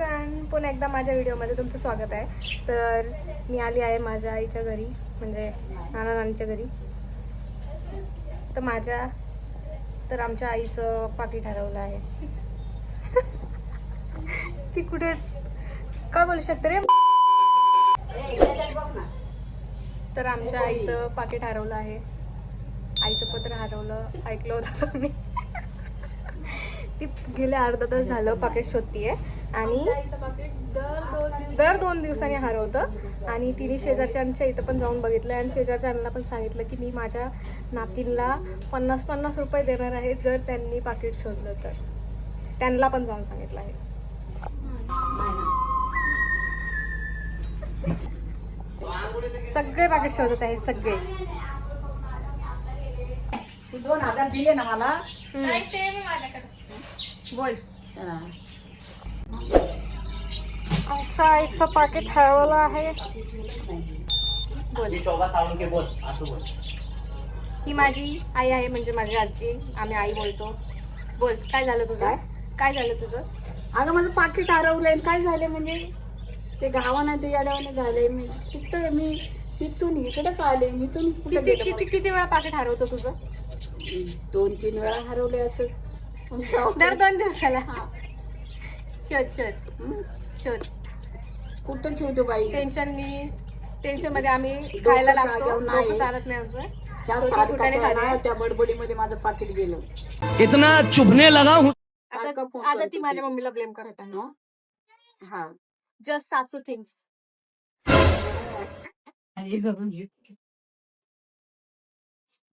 Everyone पुन्हा एकदा माझ्या व्हिडिओमध्ये तुमचं स्वागत आहे. तर मी आली आहे माझ्या आईच्या घरी म्हणजे नाना नानीच्या घरी. तर माझ्या तर आमच्या आईचं पाकिट हरवलं आहे. ती कुठे काय बोलू शकते रे? तर आमच्या आईचं पाकिट हरवलं आहे. आईचं पत्र हरवलं ऐकलं होतं मी ती गेले अर्धा तास झालं पाकिट शोधतीये. आणि दर दोन दिवसांनी हरवतं. आणि तिने शेजारच्यांच्या इथं पण जाऊन बघितलं आणि शेजारच्यांना पण सांगितलं की मी माझ्या नातींना पन्नास पन्नास रुपये देणार आहे जर त्यांनी पाकिट शोधलं तर. त्यांना पण जाऊन सांगितलं आहे. सगळे पाकिट शोधत आहे सगळे. तू दोन हजार दिले ना मला. बोल. आमच्या आईचं पाकिट हरवलं आहे. बोल. ही माझी आई आहे म्हणजे माझी आजी. आम्ही आई बोलतो. बोल काय झालं तुझं? काय? झालं तुझं? अगं माझं पाकिट हरवलंय काय झाले म्हणजे? ते गावानं ते येड्यावाने झाले मी कुठं मी तिथून इकडेच आले? इथून किती किती वेळा पाकिट हरवतो तुझं? दोन तीन वेळा हरवले असं. दर दोन दिवसाला. हा. शोध शोध. हं? शोध. कुठं ठेवतो बाई? टेन्शननी टेन्शनमध्ये आम्ही खायला लागतो. नाही. चालत नाही आमचं. त्या बडबडीमध्ये माझं पाकिट गेलं. इतना चुभने लगा हूँ. आता ती माझ्या. मम्मीला ब्लेम करत आहे. हं? हा. जस्ट सासू थिंग्स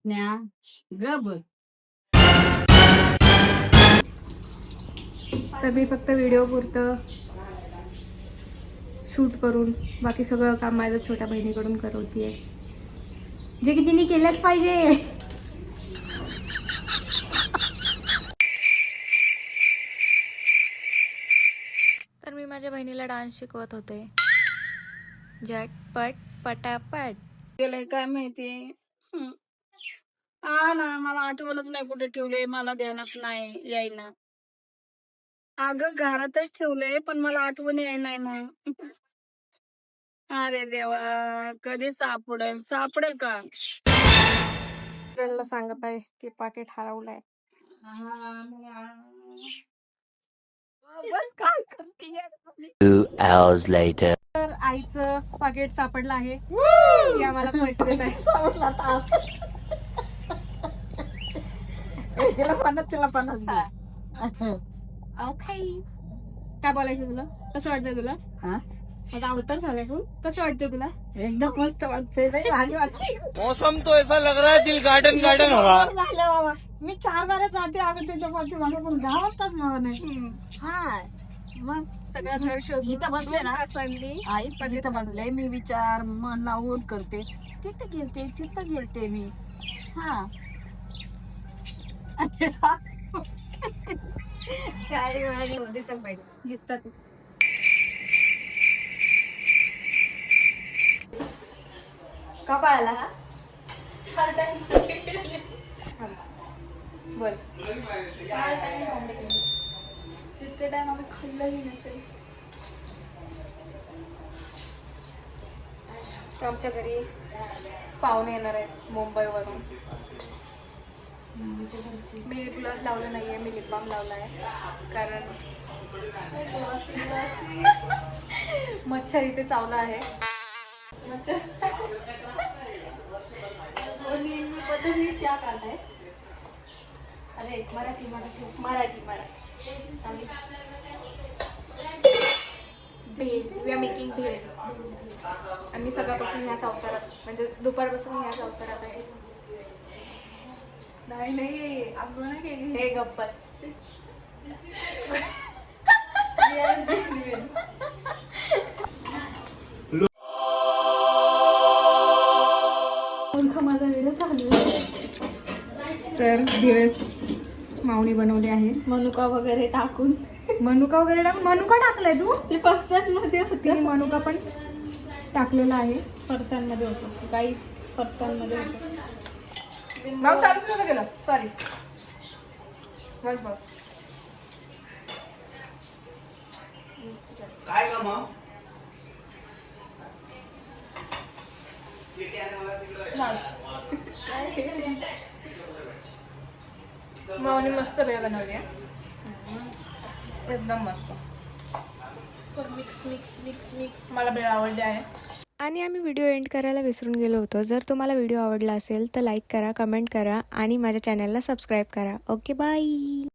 न्या गब तर मी फक्त व्हिडिओ पुरतं शूट करून बाकी सगळं काम माझ्या छोट्या बहिणीकडून करवतीये. जे की तिने केलंच पाहिजे. तर मी माझ्या बहिणीला डान्स शिकवत होते. झटपट पटापट. गेलंय काय माहिती? हं. हा ना मला आठवणच नाही कुठे ठेवले मला ध्यानात नाही यायला. अगं घरातच ठेवलंय पण मला आठवण याय नाही ना. अरे देवा कधी सापडेल? सापडेल का? फ्रेंडला सांगत आहे की पाकिट हरवलंय. बस काय करते Two hours later. तर आईचं पाकिट सापडलं आहे. ती आम्हाला पैसे देत आहे. सापडला तास ए, तिला पन्नास तिला पन्नास घे. ओके काय बोलायचं तुला? कसं वाटतंय तुला? हा? माझा अवतार झालाय तू. कसं वाटतंय तुला? एकदम मस्त वाटते लई भारी वाटते मौसम तो ऐसा लग रहा है दिल गार्डन गार्डन हो रहा है। झालं बाबा. मी चार बारा जाते अगं त्याच्या पाठीमागे पण गावातच नाव नाही. हा मग? सगळं घर शोधून इथं बसले ना? दोन तासांनी आई तिथं म्हणलंय मी विचार मन लावून करते. तिथं गेलते तिथं गेलते मी. हा? दिसायला पाहिजे. दिसतात. का पळाला हा? थांब. बोल. जितके टाइम आम्ही खाल्लंही नसेल. तर आमच्या घरी पाहुणे येणार आहेत मुंबईवरून. मी प्लस लावलं नाहीये मी लिप बाम लावला आहे कारण मच्छर इथे चावला आहे. मच्छर. अरे Marathi Marathi. Marathi Marathi. Bhel. We are making bhel. आम्ही सकाळपासून ह्याच अवतारात म्हणजे दुपारपासून ह्याच अवतारात आहे. नाही नाही आपण नाही केली. हे गप्प बस माझा व्हिडिओ चालू तर भेळ मावणी बनवली आहे. मनुका वगैरे टाकून. मनुका वगैरे टाकून? मनुका टाकलाय तू? ते फरसांमध्ये होते. मनुका पण टाकलेला आहे. फरसांमध्ये होतो. काही फरसांमध्ये होतो. भाऊ चालूच नव्हतं गेलं सॉरी बस बघ काय का मग? मावनी मस्त भेळ बनवली आहे एकदम मस्त. Mix mix mix mix. मला भेळ आवडली आहे. आणि आम्ही व्हिडिओ एंड करायला विसरून गेलो होतो. जर तुम्हाला व्हिडिओ आवडला असेल तर लाईक करा कमेंट करा आणि माझ्या चॅनलला सबस्क्राईब करा. Okay bye.